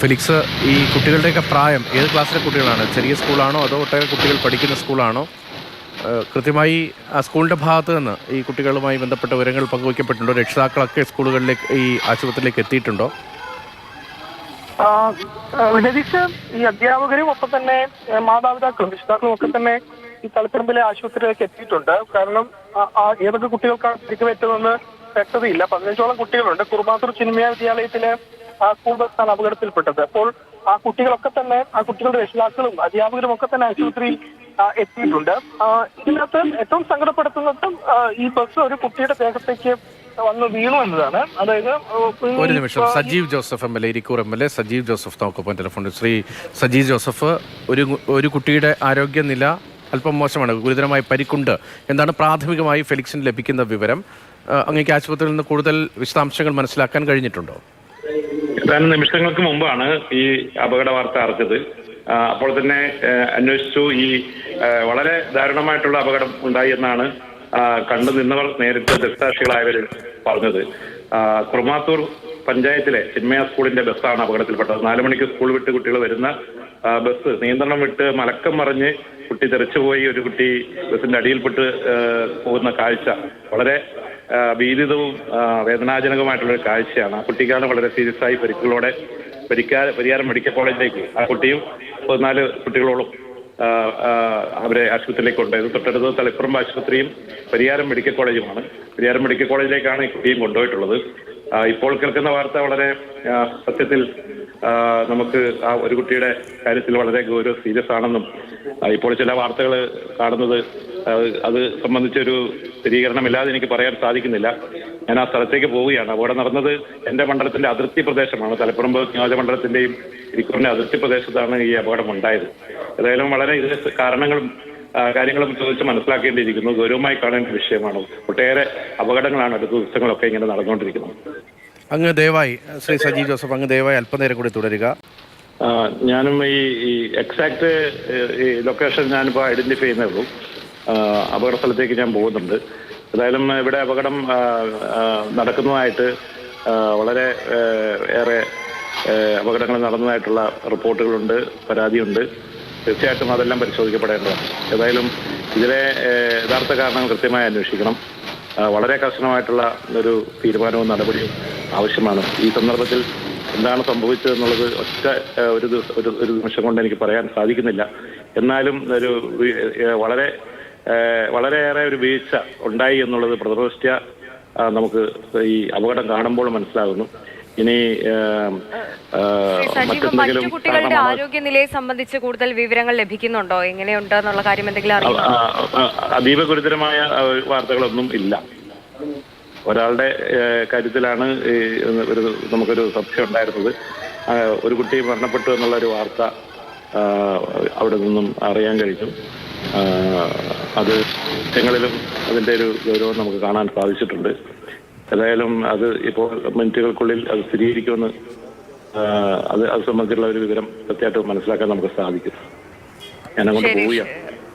Felix ഈ കുട്ടികളുടെയൊക്കെ പ്രായം ഏത് ക്ലാസ്സിലെ കുട്ടികളാണ്? ചെറിയ സ്കൂളാണോ അതോ ഒട്ടേറെ കുട്ടികൾ പഠിക്കുന്ന സ്കൂളാണോ? കൃത്യമായി ആ സ്കൂളിന്റെ ഭാഗത്ത് നിന്ന് ഈ കുട്ടികളുമായി ബന്ധപ്പെട്ട വിവരങ്ങൾ പങ്കുവയ്ക്കപ്പെട്ടിട്ടുണ്ടോ? രക്ഷിതാക്കളൊക്കെ സ്കൂളുകളിലേക്ക് ഈ ആശുപത്രിയിലേക്ക് എത്തിയിട്ടുണ്ടോ? ഈ അധ്യാപകരും ഒപ്പം തന്നെ മാതാപിതാക്കളും രക്ഷിതാക്കളും ഒക്കെ തന്നെ ഈ തളിപ്പറമ്പിലെ ആശുപത്രിയിലേക്ക് എത്തിയിട്ടുണ്ട്. കാരണം ഏതൊക്കെ കുട്ടികൾക്കാണ് പരിക്കുപറ്റുമെന്ന് വ്യക്തതയില്ല പതിനഞ്ചോളം കുട്ടികളുണ്ട്. കുറുമാത്തൂർ ചിന്മയ വിദ്യാലയത്തിലെ ആ സ്കൂൾ ബസ്സാണ് അപകടത്തിൽപ്പെട്ടത്. അപ്പോൾ ആ കുട്ടികളൊക്കെ തന്നെ ആ കുട്ടികളുടെ രക്ഷിതാക്കളും അധ്യാപകരും ഒക്കെ തന്നെ ആശുപത്രിയിൽ എത്തിയിട്ടുണ്ട്. ഇതിനകത്ത് ഏറ്റവും സങ്കടപ്പെടുത്തുന്നത് ഈ ബസ് ഒരു കുട്ടിയുടെ ദേഹത്തേക്ക് വന്ന് വീണു എന്നതാണ്. അതായത് ഒരു നിമിഷം. Sajeev Joseph M L A Irikkur M L A Sajeev Joseph നമുക്കൊപ്പം ടെലിഫോണിൽ ശ്രീ സജീവ് ജോസഫ് ഒരു ഒരു കുട്ടിയുടെ ആരോഗ്യനില അല്പം മോശമാണ് ഗുരുതരമായി പരിക്കുണ്ട് എന്താണ് പ്രാഥമികമായി ഫെലിക്സിന് ലഭിക്കുന്ന വിവരം. അങ്ങേക്ക് ആശുപത്രിയിൽ നിന്ന് കൂടുതൽ വിശദാംശങ്ങൾ മനസ്സിലാക്കാൻ കഴിഞ്ഞിട്ടുണ്ടോ? ഏതാനും നിമിഷങ്ങൾക്ക് മുമ്പാണ് ഈ അപകട വാർത്ത അറിഞ്ഞത്. അപ്പോൾ തന്നെ അന്വേഷിച്ചു. ഈ വളരെ ദാരുണമായിട്ടുള്ള അപകടം ഉണ്ടായി എന്നാണ് കണ്ടു നിന്നവർ നേരിട്ട് ദൃക്സാക്ഷികളായവർ പറഞ്ഞത്. കുറുമാത്തൂർ പഞ്ചായത്തിലെ ചിന്മയ സ്കൂളിന്റെ ബസ്സാണ് അപകടത്തിൽപ്പെട്ടത്. നാലു മണിക്ക് സ്കൂൾ വിട്ട് കുട്ടികൾ വരുന്ന ബസ് നിയന്ത്രണം വിട്ട് മലക്കം മറിഞ്ഞ് കുട്ടി തെറിച്ചുപോയി. ഒരു കുട്ടി ബസിന്റെ അടിയിൽപ്പെട്ട് പോകുന്ന കാഴ്ച വളരെ ഭീതിതവും വേദനാജനകമായിട്ടുള്ള ഒരു കാഴ്ചയാണ്. ആ കുട്ടിക്കാണ് വളരെ സീരിയസ് ആയി പരിക്കുകളോടെ പരിക്കാ പരിയാരം മെഡിക്കൽ കോളേജിലേക്ക്. ആ കുട്ടിയും പതിനാല് കുട്ടികളോളം അവരെ ആശുപത്രിയിലേക്ക് കൊണ്ടുപോയത്. തൊട്ടടുത്ത് തളിപ്പറമ്പ് ആശുപത്രിയും പരിയാരം മെഡിക്കൽ കോളേജുമാണ്. പരിയാരം മെഡിക്കൽ കോളേജിലേക്കാണ് ഈ കുട്ടിയും കൊണ്ടുപോയിട്ടുള്ളത്. ഇപ്പോൾ കേൾക്കുന്ന വാർത്ത വളരെ സത്യത്തിൽ നമുക്ക് ആ ഒരു കുട്ടിയുടെ കാര്യത്തിൽ വളരെ ഗൗരവ സീരിയസ് ആണെന്നും ഇപ്പോൾ ചില വാർത്തകൾ കാണുന്നത് അത് സംബന്ധിച്ചൊരു സ്ഥിരീകരണമില്ലാതെ എനിക്ക് പറയാൻ സാധിക്കുന്നില്ല. ഞാൻ ആ സ്ഥലത്തേക്ക് പോവുകയാണ്. അവിടെ നടന്നത് എന്റെ മണ്ഡലത്തിന്റെ അതിർത്തി പ്രദേശമാണ്. തലപ്പുറമ്പ് നിയോജകമണ്ഡലത്തിന്റെയും ഇരിക്കൂറിന്റെ അതിർത്തി പ്രദേശത്താണ് ഈ അപകടം ഉണ്ടായത് ഏതായാലും വളരെ ഇതിന് കാരണങ്ങളും കാര്യങ്ങളും ചോദിച്ച് മനസ്സിലാക്കേണ്ടിയിരിക്കുന്നു. ഗൗരവമായി കാണേണ്ട വിഷയമാണ്. ഒട്ടേറെ അപകടങ്ങളാണ് അടുത്ത ദിവസങ്ങളൊക്കെ ഇങ്ങനെ നടന്നുകൊണ്ടിരിക്കുന്നത്. അങ്ങ് ദയവായി ശ്രീ സജി ജോസഫ് അങ്ങ് ദയവായി അല്പനേരം കൂടി തുടരുക. ഞാനും ഈ ഈ എക്സാക്ട് ഈ ലൊക്കേഷൻ ഞാനിപ്പോൾ ഐഡന്റിഫൈ ചെയ്യുന്നേ ഉള്ളൂ. അപകട സ്ഥലത്തേക്ക് ഞാൻ പോകുന്നുണ്ട്. എന്തായാലും ഇവിടെ അപകടം നടക്കുന്നതായിട്ട് വളരെ ഏറെ അപകടങ്ങൾ നടന്നതായിട്ടുള്ള റിപ്പോർട്ടുകളുണ്ട് പരാതിയുണ്ട്. തീർച്ചയായിട്ടും അതെല്ലാം പരിശോധിക്കപ്പെടേണ്ടതാണ്. ഏതായാലും ഇതിലെ യഥാർത്ഥ കാരണങ്ങൾ കൃത്യമായി അന്വേഷിക്കണം. വളരെ കർശനമായിട്ടുള്ള ഒരു തീരുമാനവും നടപടിയും ആവശ്യമാണ്. ഈ സന്ദർഭത്തിൽ എന്താണ് സംഭവിച്ചത് എന്നുള്ളത് ഒറ്റ ഒരു ദിവസം ഒരു നിമിഷം കൊണ്ട് എനിക്ക് പറയാൻ സാധിക്കുന്നില്ല. എന്നാലും ഒരു വളരെ വളരെയേറെ ഒരു വീഴ്ച ഉണ്ടായി എന്നുള്ളത് പ്രദർശിച്ച നമുക്ക് ഈ അപകടം കാണുമ്പോൾ മനസ്സിലാകുന്നു. ഇനി മറ്റെന്തെങ്കിലും കുട്ടികളുടെ ആരോഗ്യനിലയെ സംബന്ധിച്ച് കൂടുതൽ വിവരങ്ങൾ ലഭിക്കുന്നുണ്ടോ? എങ്ങനെയുണ്ട് എന്നുള്ള കാര്യം എന്തെങ്കിലും അതീവ ഗുരുതരമായ വാർത്തകളൊന്നും ഇല്ല. ഒരാളുടെ കാര്യത്തിലാണ് ഒരു നമുക്കൊരു സംശയം ഉണ്ടായിരുന്നത്. ഒരു കുട്ടി മരണപ്പെട്ടു എന്നുള്ള ഒരു വാർത്ത അവിടെ നിന്നും അറിയാൻ കഴിഞ്ഞു. അത് ഞങ്ങളിലും അതിന്റെ ഒരു ഗൗരവം നമുക്ക് കാണാൻ സാധിച്ചിട്ടുണ്ട്. ഏതായാലും അത് ഇപ്പോൾ മിനിറ്റുകൾക്കുള്ളിൽ അത് സ്ഥിരീകരിക്കുമെന്ന് അത് അത് സംബന്ധിച്ചുള്ള ഒരു വിവരം കൃത്യമായിട്ട് മനസ്സിലാക്കാൻ നമുക്ക് സാധിക്കും. ഞാൻ അങ്ങോട്ട് ശരി. പോവുകയാണ്.